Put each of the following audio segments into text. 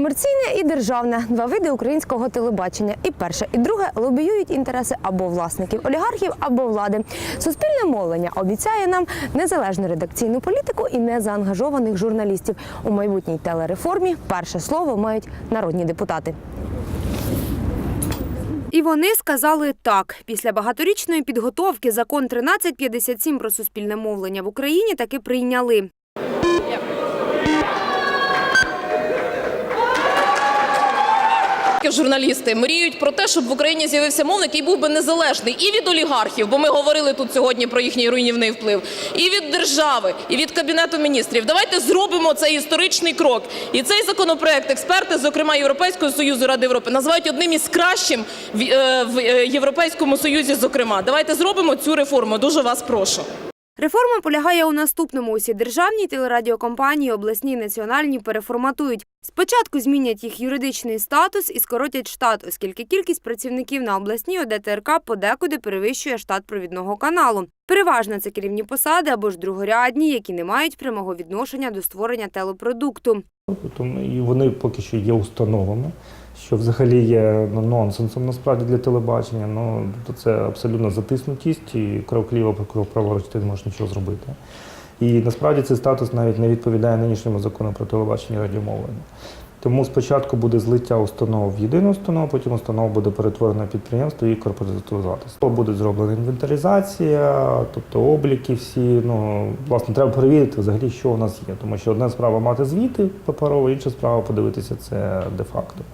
Комерційне і державне два види українського телебачення. І перше, і друге лобіюють інтереси або власників олігархів, або влади. Суспільне мовлення обіцяє нам незалежну редакційну політику і незаангажованих журналістів. У майбутній телереформі перше слово мають народні депутати. І вони сказали так. Після багаторічної підготовки закон 1357 про суспільне мовлення в Україні таки прийняли. Журналісти мріють про те, щоб в Україні з'явився мовник, який був би незалежний і від олігархів, бо ми говорили тут сьогодні про їхній руйнівний вплив, і від держави, і від кабінету міністрів. Давайте зробимо цей історичний крок. І цей законопроект експерти, зокрема Європейського союзу Ради Європи, називають одним із кращим в, е, е, Європейському Союзі. Зокрема, давайте зробимо цю реформу. Дуже вас прошу. Реформа полягає у наступному: усі державні телерадіокомпанії, обласні національні переформатують. Спочатку змінять їх юридичний статус і скоротять штат, оскільки кількість працівників на обласній ОДТРК подекуди перевищує штат провідного каналу. Переважно це керівні посади або ж другорядні, які не мають прямого відношення до створення телепродукту. І вони поки що є установами, що взагалі є ну, нонсенсом насправді для телебачення. Ну це абсолютно затиснутість і крок ліво, крок праворуч ти не можеш нічого зробити. І насправді цей статус навіть не відповідає нинішньому закону про телебачення і радіомовлення. Тому спочатку буде злиття установ в єдину установу, потім установа буде перетворена на підприємство і корпоратизуватися. Буде зроблена інвентаризація, тобто обліки всі. Ну, власне, треба перевірити взагалі, що у нас є. Тому що одна справа мати звіти паперово, інша справа подивитися це де-факто.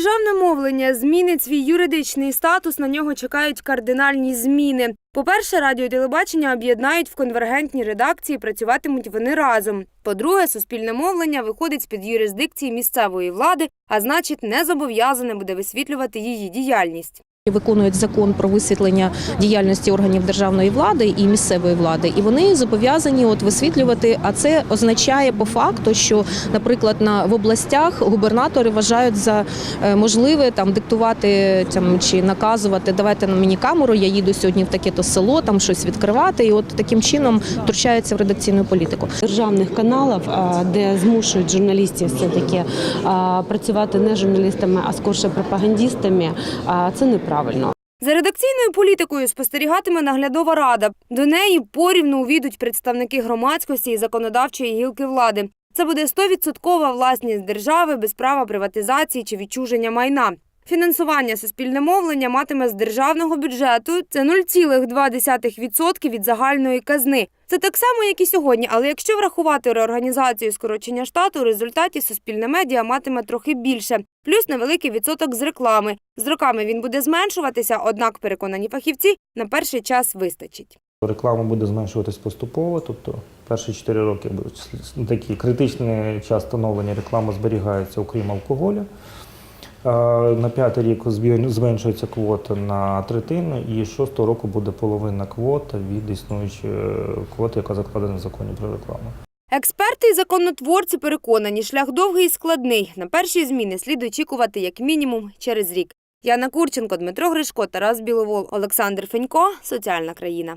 Державне мовлення змінить свій юридичний статус, на нього чекають кардинальні зміни. По-перше, радіо телебачення об'єднають в конвергентні редакції, працюватимуть вони разом. По-друге, суспільне мовлення виходить з-під юрисдикції місцевої влади, а значить, не зобов'язане буде висвітлювати її діяльність. Виконують закон про висвітлення діяльності органів державної влади і місцевої влади, і вони зобов'язані от висвітлювати. А це означає по факту, що, наприклад, на в областях губернатори вважають за е, можливе там диктувати там чи наказувати давайте на мені камеру. Я їду сьогодні в таке-то село, там щось відкривати, і от таким чином втручаються в редакційну політику. державних каналів, де змушують журналістів все таки працювати не журналістами, а скорше пропагандистами. а, Це неправильно. За редакційною політикою спостерігатиме наглядова рада. До неї порівну увійдуть представники громадськості і законодавчої гілки влади. Це буде 100% власність держави без права приватизації чи відчуження майна. Фінансування суспільне мовлення матиме з державного бюджету. Це 0,2% від загальної казни. Це так само, як і сьогодні. Але якщо врахувати реорганізацію скорочення штату, у результаті суспільне медіа матиме трохи більше, плюс невеликий відсоток з реклами. З роками він буде зменшуватися, однак переконані фахівці на перший час вистачить. Реклама буде зменшуватись поступово, тобто перші 4 роки такий критичний час становлення реклами зберігається, окрім алкоголю. Е, На п'ятий рік зменшується квота на третину, і шостого року буде половина квота від існуючої квоти, яка закладена в законі про рекламу. Експерти і законотворці переконані, шлях довгий і складний. На перші зміни слід очікувати як мінімум через рік. Яна Курченко, Дмитро Гришко, Тарас Біловол, Олександр Фенько. Соціальна країна.